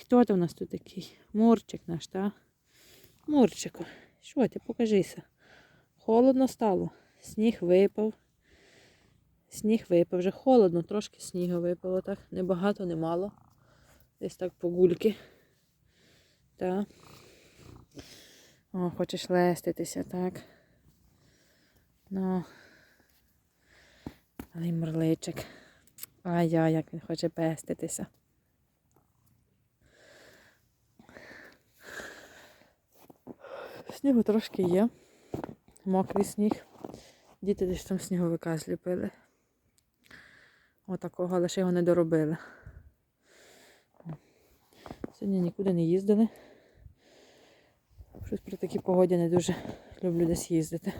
Хто ти у нас тут такий? Мурчик наш, та? Мурчику, що ти, покажися. Холодно стало. Сніг випав. Сніг випав, вже холодно, трошки снігу випало, так. Небагато, немало. Десь так по гульки. Так. О, хочеш леститися, так. Ну. Але й мурличик. Ай-яй, як він хоче пеститися. Снігу трошки є. Мокрий сніг. Діти десь там сніговика зліпили. Отакого, лише його не доробили. Сьогодні нікуди не їздили. Щось при такій погоді не дуже люблю десь їздити.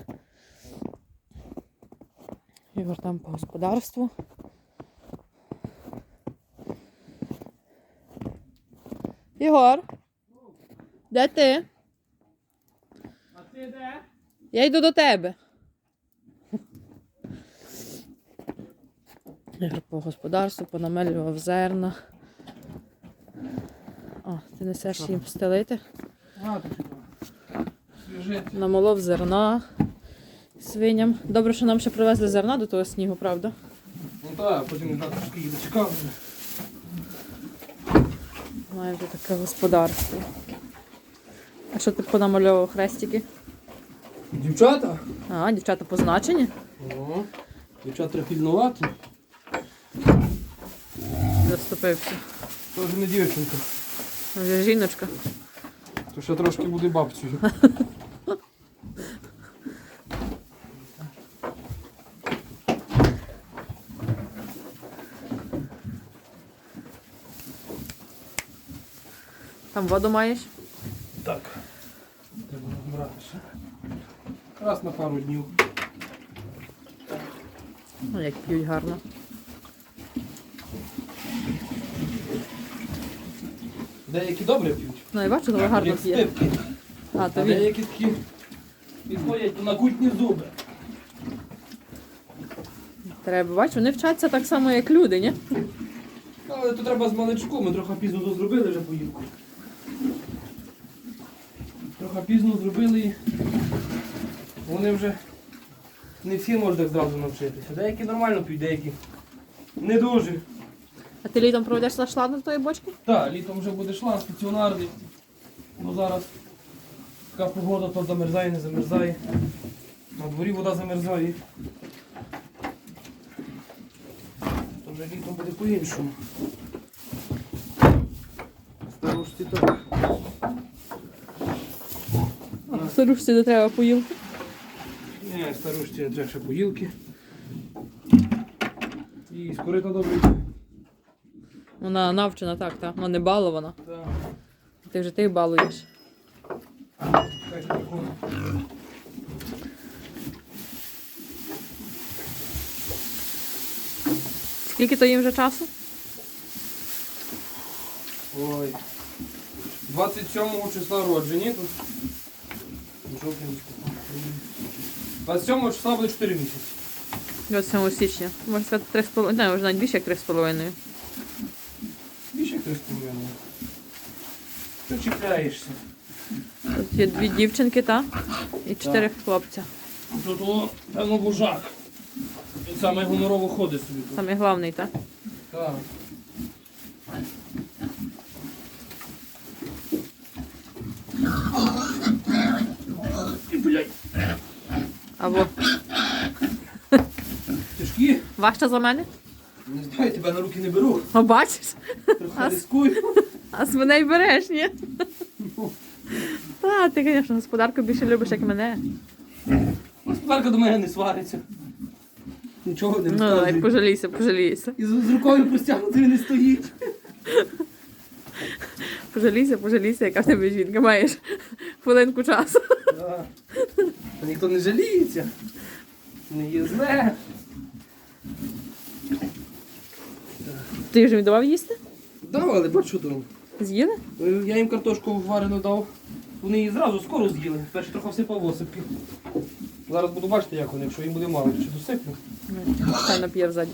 Ігор там по господарству. Ігор, де ти? Ти де? Я йду до тебе. Ігор по господарству, понамелював зерна. О, ти несеш їм стелити. Намолов зерна свиням. Добре, що нам ще привезли зерна до того снігу, правда? Ну так, потім я трошки її дочекав. Маємо тут таке господарство. А що ти понамальовував хрестики? Дівчата? А, дівчата позначені? О, дівчата треба пільнувати. Заступився. То вже не дівчинка. Вже жіночка. То ще трошки буде бабцею. Там воду маєш? Так. Треба розбиратися. Раз на пару днів. Ну, як п'ють гарно. Деякі добре п'ють. Ну, і бачу, але гарно Як п'є. стипки. А, А то він. деякі такі відходять на кутні зуби. Треба, бачу, вони вчаться так само, як люди, ні? Але то треба з маличку, ми трохи пізно то зробили вже поїлку. Трохи пізно зробили і вони вже не всі можуть так зразу навчитися. Деякі нормально п'ють, деякі не дуже. А ти літом проведеш на шланг до тої бочки? Так, літом вже буде шланг стаціонарний, бо зараз така погода, то замерзає, не замерзає. На дворі вода замерзає. То вже літом буде по-іншому. Старушці так. Старушці не треба поїлки. Ні, старушці не поїлки. І скорита добре. Вона навчена так, так. Вона не балована. Так. Ти вже тих балуєш. Так. Скільки то їм вже часу? Ой. 27 числа роджені тут. Жовтень. 27 числа буде 4 місяці. 27 січня. Можна сказати 3,5. Не, вже навіть більше як 3,5. Більше як 3,5. Що чіпляєшся? Тут є дві дівчинки, та? І чотири хлопця. Тут о, певно вожак. Він саме гонорово ходить собі тут. Самий головний, так? Так. І, блядь, Або тяжкі. важче за мене? Не знаю, тебе на руки не беру. А бачиш? Трохи рискую. А свиней береш, ні? Та, ти, звісно, господарку більше любиш, як мене. Господарка до мене не свариться. Нічого не Ну, розказує. пожалійся, пожалійся. І з, з рукою простягнутою не стоїть. Пожалійся, пожалійся, яка в тебе жінка. Маєш хвилинку часу. Да. Та ніхто не жаліється. Не є зле. Ти вже їм давав їсти? Дав, але бачу там. З'їли? Е, Я їм картошку варену дав. Вони її зразу скоро з'їли. Перше трохи всипав осипки. Зараз буду бачити, як вони, якщо їм буде мало, чи досиплю. Хай нап'є взаді.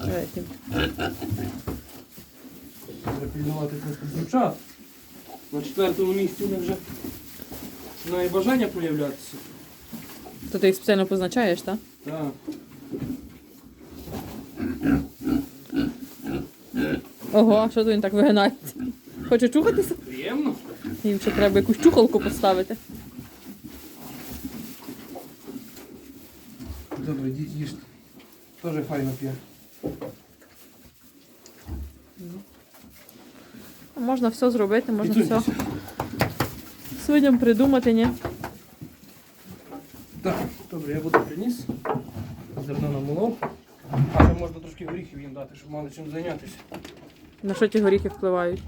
Давай, Тім. Треба пільнувати просто дівчат. На четвертому місці у них вже починає бажання проявлятися. То ти їх спеціально позначаєш, так? Так. Ого, що то він так вигинається? Хоче чухатися? Приємно. Їм ще треба якусь чухалку поставити. Добре, ді- їжте. Теж файно п'є. Можна все зробити, можна все свиням придумати, ні? Так, добре, я буду приніс. Зерно намолов. А ще можна трошки горіхів їм дати, щоб мали чим зайнятися. На що ті горіхи впливають?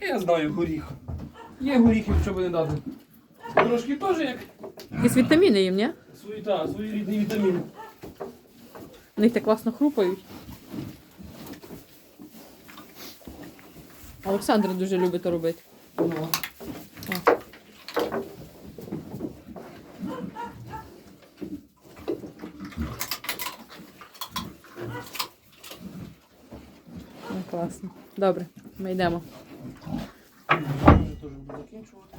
Я знаю горіх. Є горіхи, що не дати. Трошки теж як Якісь вітаміни їм, ні? свої, та, свої рідні вітаміни. В них так класно хрупають. Олександр дуже любить робити. Ну, класно. Добре, ми йдемо. я теж буду закінчувати.